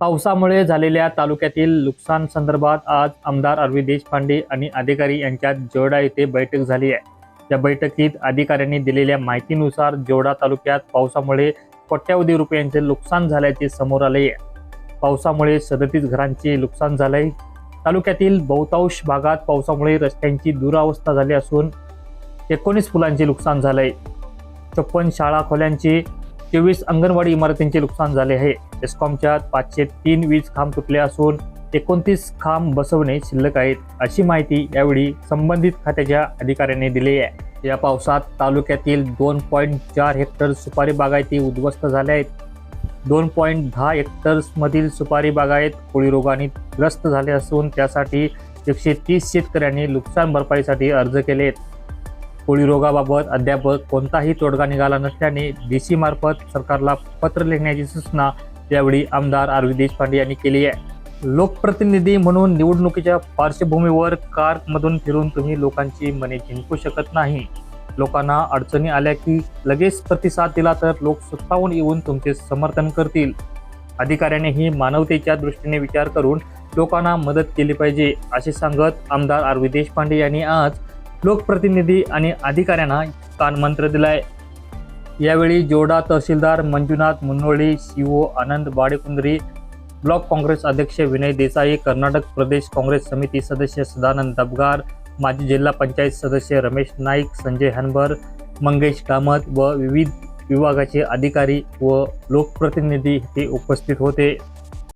पावसामुळे झालेल्या तालुक्यातील नुकसान संदर्भात आज आमदार अरविंद देशपांडे आणि अधिकारी यांच्यात जोडा येथे बैठक झाली आहे. या बैठकीत अधिकाऱ्यांनी दिलेल्या माहितीनुसार जोडा तालुक्यात पावसामुळे कोट्यावधी रुपयांचे नुकसान झाल्याचे समोर आले आहे. पावसामुळे सदतीस घरांचे नुकसान झाले तालुक्यातील बहुतांश भागात पावसामुळे रस्त्यांची दुरावस्था झाली असून एकोणीस फुलांचे नुकसान झाले छप्पन शाळा खोल्यांचे चोवीस अंगणवाडी इमारतींचे नुकसान झाले आहे. एस्कॉमच्या पाचशे तीन वीज खांब तुटले असून एकोणतीस खांब बसवणे शिल्लक आहेत अशी माहिती यावेळी संबंधित खात्याच्या अधिकाऱ्यांनी दिली आहे. या पावसात तालुक्यातील दोन पॉईंट चार हेक्टर सुपारी बागायती उद्ध्वस्त झाल्या आहेत. दोन पॉईंट दहा हेक्टर्समधील सुपारी बागायत कोळी रोगाने ग्रस्त झाले असून त्यासाठी एकशे तीस शेतकऱ्यांनी नुकसान भरपाईसाठी अर्ज केले आहेत कोळी रोगाबाबत अद्याप कोणताही तोडगा निघाला नसल्याने डी सी मार्फत सरकारला पत्र लिहिण्याची सूचना यावेळी आमदार अरविंद देशपांडे यांनी केली आहे. लोकप्रतिनिधी म्हणून निवडणुकीच्या पार्श्वभूमीवर कारमधून फिरून तुम्ही लोकांची मने जिंकू शकत नाही. लोकांना अडचणी आल्या की लगेच प्रतिसाद दिला तर लोक स्वतःहून येऊन तुमचे समर्थन करतील. अधिकाऱ्याने ही मानवतेच्या दृष्टीने विचार करून लोकांना मदत केली पाहिजे असे सांगत आमदार अरविंद देशपांडे यांनी आज लोकप्रतिनिधी आणि अधिकाऱ्यांना कानमंत्र दिलाय. यावेळी जोडा तहसीलदार Manjunath Munavalli CO Anand Badekundri block Congress अध्यक्ष विनय देसाई कर्नाटक प्रदेश काँग्रेस समिती सदस्य सदानंद दबगार माजी जिल्हा पंचायत सदस्य रमेश नाईक संजय हनबर मंगेश कामत व विविध विभागाचे अधिकारी व लोकप्रतिनिधी ते उपस्थित होते.